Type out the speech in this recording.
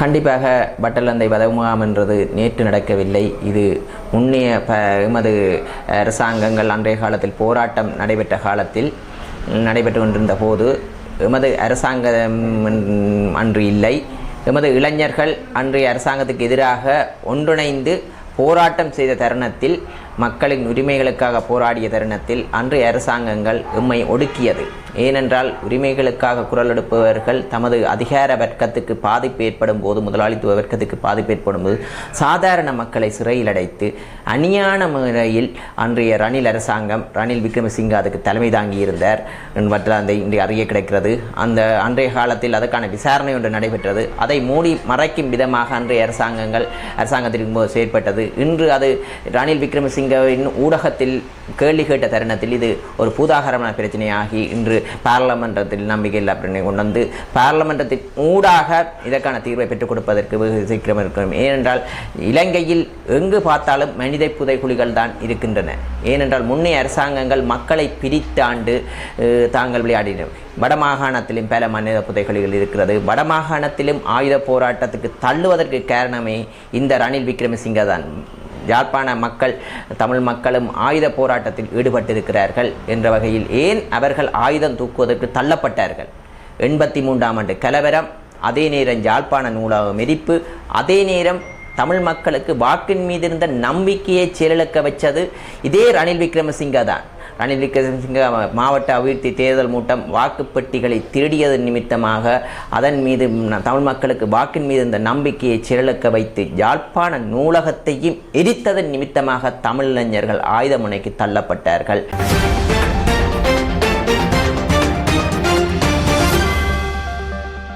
கண்டிப்பாக பட்டலந்தை வதமுகாம் என்றது நேற்று நடக்கவில்லை. இது முன்னைய ப எமது அரசாங்கங்கள் அன்றைய காலத்தில் போராட்டம் நடைபெற்ற காலத்தில் நடைபெற்று கொண்டிருந்த போது எமது அரசாங்கம் அன்று இல்லை. எமது இளைஞர்கள் அன்றைய அரசாங்கத்துக்கு எதிராக ஒன்றிணைந்து போராட்டம் செய்த தருணத்தில் மக்களின் உரிமைகளுக்காக போராடிய தருணத்தில் அன்றைய அரசாங்கங்கள் எம்மை ஒடுக்கியது. ஏனென்றால் உரிமைகளுக்காக குரல் எடுப்பவர்கள் தமது அதிகார வர்க்கத்துக்கு பாதிப்பு ஏற்படும் போது முதலாளித்துவ வர்க்கத்துக்கு பாதிப்பு ஏற்படும் போது சாதாரண மக்களை சிறையில் அடைத்து அணியான முறையில் அன்றைய ரணில் அரசாங்கம் ரணில் விக்ரமசிங்க அதுக்கு தலைமை தாங்கியிருந்தார் மற்ற அந்த இன்று அறிய கிடைக்கிறது. அந்த அன்றைய காலத்தில் அதற்கான விசாரணை ஒன்று நடைபெற்றது. அதை மூடி மறைக்கும் விதமாக அன்றைய அரசாங்கங்கள் அரசாங்கத்திற்கு போது செயற்பட்டது. இன்று அது ரணில் விக்ரமசிங்கவின் ஊடகத்தில் கேள்வி கேட்ட தருணத்தில் இது ஒரு பூதாகரமான பிரச்சனையாகி இன்று பாராளுமன்றத்தில் நம்பிக்கையில் அப்படின்னு கொண்டு வந்து பாராளுமன்றத்தின் ஊடாக இதற்கான தீர்வை பெற்றுக் கொடுப்பதற்கு வெகு சீக்கிரம் இருக்கும். ஏனென்றால் இலங்கையில் எங்கு பார்த்தாலும் மனித புதைக்குழிகள் தான் இருக்கின்றன. ஏனென்றால் முன்னைய அரசாங்கங்கள் மக்களை பிரித்தாண்டு தாங்கள் விளையாடின வடமாகாணத்திலும் பல மனித புதைகுழிகள் இருக்கிறது. வடமாகாணத்திலும் ஆயுத போராட்டத்துக்கு தள்ளுவதற்கு காரணமே இந்த ரணில் விக்ரமசிங்க தான் யாழ்ப்பாண மக்கள் தமிழ் மக்களும் ஆயுத போராட்டத்தில் ஈடுபட்டிருக்கிறார்கள் என்ற வகையில் ஏன் அவர்கள் ஆயுதம் தூக்குவதற்கு தள்ளப்பட்டார்கள்? எண்பத்தி மூன்றாம் ஆண்டு கலவரம் அதே நேரம் யாழ்ப்பாண நூலகம் எரிப்பு அதே நேரம் தமிழ் மக்களுக்கு வாக்கின் மீது இருந்த நம்பிக்கையை செயலிழக்க வச்சது இதே ரணில் விக்ரமசிங்க தான் ரணில் விக்ரமசிங்க மாவட்ட அபிவிருத்தி தேர்தல் மூட்டம் வாக்குப்பெட்டிகளை திருடியது நிமித்தமாக அதன் மீது தமிழ் மக்களுக்கு வாக்கின் மீது இந்த நம்பிக்கையை சிறலுக்க வைத்து யாழ்ப்பாண நூலகத்தையும் எரித்ததன் நிமித்தமாக தமிழ் இளைஞர்கள் ஆயுத முனைக்கு தள்ளப்பட்டார்கள்.